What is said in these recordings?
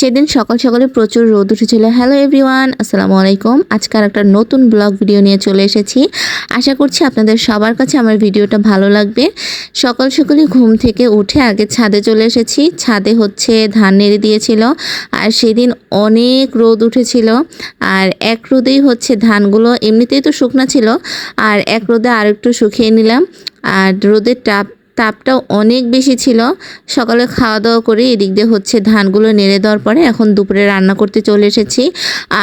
সেদিন সকাল সকালে প্রচুর রোদ উঠেছিল। হ্যালো এভরিওয়ান আসসালামু আলাইকুম। আজকাল একটা নতুন ব্লগ ভিডিও নিয়ে চলে এসেছি। আশা করছি আপনাদের সবার কাছে আমার ভিডিওটা ভালো লাগবে। সকাল সকালে ঘুম থেকে উঠে আগে ছাদে চলে এসেছি। ছাদে হচ্ছে ধান নেড়ে দিয়েছিল। আর সেদিন অনেক রোদ উঠেছিল। আর এক রোদেই হচ্ছে ধানগুলো এমনিতেই তো শুকনা ছিল। আর এক রোদে আর একটু শুকিয়ে নিলাম। আর রোদের তাপ তাপটাও অনেক বেশি ছিল। সকালে খাওয়া দাওয়া করে এদিক দিয়ে হচ্ছে ধানগুলো নেড়ে দেওয়ার পরে এখন দুপুরে রান্না করতে চলে এসেছি।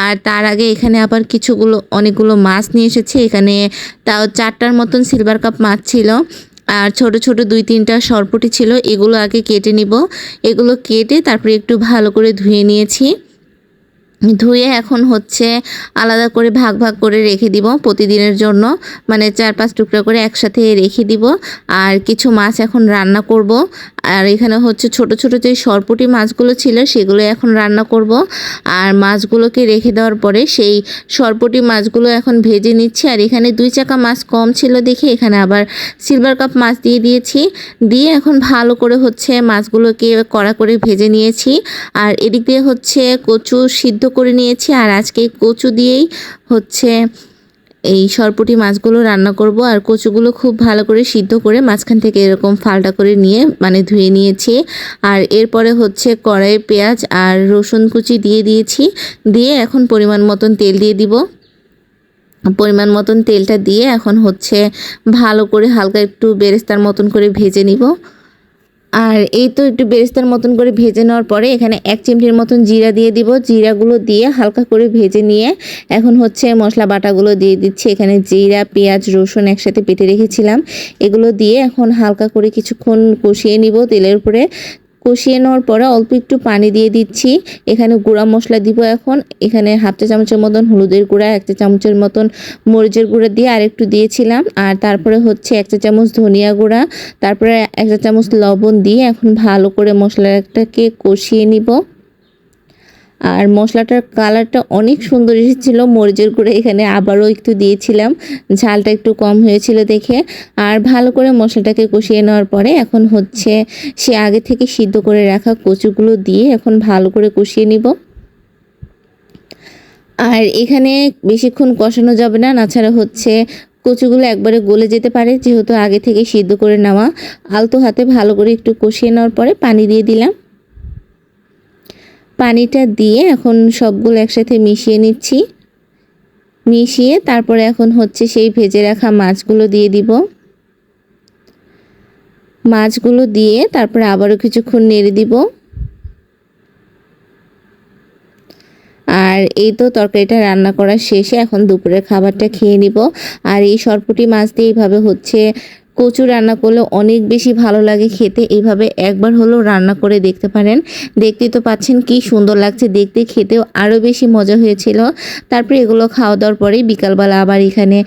আর তার আগে এখানে আবার কিছুগুলো, অনেকগুলো মাছ নিয়ে এসেছি। এখানে তাও চারটার মতন সিলভার কাপ মাছ ছিল। আর ছোট ছোট দুই, তিনটা সরপুটি ছিল। এগুলো আগে কেটে নিব। এগুলো কেটে তারপরে একটু ভালো করে ধুয়ে নিয়েছি। ধুয়ে এখন হচ্ছে আলাদা করে ভাগ ভাগ করে রেখে দিব প্রতিদিনের জন্য। মানে চার পাঁচ টুকরা করে একসাথে রেখে দিব। আর কিছু মাছ এখন রান্না করব। আর এখানে হচ্ছে ছোট ছোট যে সরপুটি মাছগুলো ছিল সেগুলো এখন রান্না করব। আর মাছগুলোকে রেখে দেওয়ার পরে সেই সরপুটি মাছগুলো এখন ভেজে নিচ্ছি। আর এখানে দুই চাকা মাছ কম ছিল দেখে এখানে আবার সিলভার কাপ মাছ দিয়ে দিয়েছি। দিয়ে এখন ভালো করে হচ্ছে মাছগুলোকে কড়া করে ভেজে নিয়েছি। আর এদিক দিয়ে হচ্ছে কচু সিদ্ধ করে নিয়েছি আর আজকে কচু দিয়েই হচ্ছে এই সরপুটি মাছগুলো রান্না করব। আর কচুগুলো খুব ভালো করে সিদ্ধ করে মাঝখান থেকে এরকম ফালটা করে নিয়ে মানে ধুয়ে নিয়েছি। আর এরপরে হচ্ছে কড়াইয়ে পেঁয়াজ আর রসুন কুচি দিয়ে দিয়েছি। দিয়ে এখন পরিমাণ মতন তেল দিয়ে দিব। পরিমাণ মতন তেলটা দিয়ে এখন হচ্ছে ভালো করে হালকা একটু বেরেস্তার মতন করে ভেজে নিব। আর এই তো একটু বেরেস্তার মতন করে ভেজে নেওয়ার পরে এখানে এক চিমটির মতন জিরা দিয়ে দিব। জিরাগুলো দিয়ে হালকা করে ভেজে নিয়ে এখন হচ্ছে মশলা বাটাগুলো দিয়ে দিচ্ছি। এখানে জিরা, পেঁয়াজ, রসুন একসাথে পেটে রেখেছিলাম। এগুলো দিয়ে এখন হালকা করে কিছুক্ষণ কষিয়ে নিব তেলের উপরে। কষিয়ে নেওয়ার পরে অল্প একটু পানি দিয়ে দিচ্ছি। এখানে গুঁড়া মশলা দিব এখন। এখানে হাফ চা চামচের মতন হলুদের গুঁড়া, এক চা চামচের মতন মরিচের গুঁড়া দিয়ে আর একটু দিয়েছিলাম। আর তারপরে হচ্ছে এক চা চামচ ধনিয়া গুঁড়া, তারপরে এক চা চামচ লবণ দিয়ে এখন ভালো করে মশলাটাকে কষিয়ে নিব। আর মশলাটার কালারটা অনেক সুন্দর এসেছিল, মরিচের গুঁড়ো এখানে আবারও একটু দিয়েছিলাম, ঝালটা একটু কম হয়েছিল দেখে। আর ভালো করে মশলাটাকে কষিয়ে নেওয়ার পরে এখন হচ্ছে সে আগে থেকে সিদ্ধ করে রাখা কচুগুলো দিয়ে এখন ভালো করে কষিয়ে নিব। আর এখানে বেশিক্ষণ কষানো যাবে না নাছাড়া হচ্ছে কচুগুলো একবারে গলে যেতে পারে, যেহেতু আগে থেকে সিদ্ধ করে নেওয়া। আলতো হাতে ভালো করে একটু কষিয়ে নেওয়ার পরে পানি দিয়ে দিলাম। পানিটা দিয়ে এখন সবগুলো একসাথে মিশিয়ে নিচ্ছি। মিশিয়ে তারপরে এখন হচ্ছে সেই ভেজে রাখা মাছগুলো দিয়ে দিব। মাছগুলো দিয়ে তারপরে আবারও কিছুক্ষণ নেড়ে দিব। আর এই তো তরকারিটা রান্না করার শেষে এখন দুপুরের খাবারটা খেয়ে নিব। আর এই সরপুটি মাছ দিয়ে এইভাবে হচ্ছে কচু রান্না করলে অনেক বেশি ভালো লাগে খেতে। এইভাবে একবার হলেও রান্না করে দেখতে পারেন। দেখতে তো পাচ্ছেন কি সুন্দর লাগছে দেখতে, খেতেও আরও বেশি মজা হয়েছিল। তারপরে এগুলো খাওয়া দাওয়ার পরেই বিকালবেলা আবার এখানে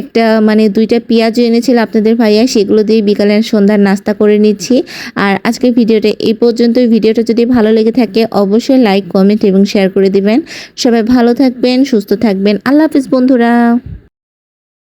একটা মানে দুইটা পেঁয়াজও এনেছিল আপনাদের ভাইয়া, সেগুলো দিয়ে বিকালের সন্ধ্যার নাস্তা করে নিচ্ছি। আর আজকের ভিডিওটা এই পর্যন্ত ভিডিওটা যদি ভালো লেগে থাকে অবশ্যই লাইক, কমেন্ট এবং শেয়ার করে দিবেন। সবাই ভালো থাকবেন, সুস্থ থাকবেন। আল্লাহ হাফিজ বন্ধুরা।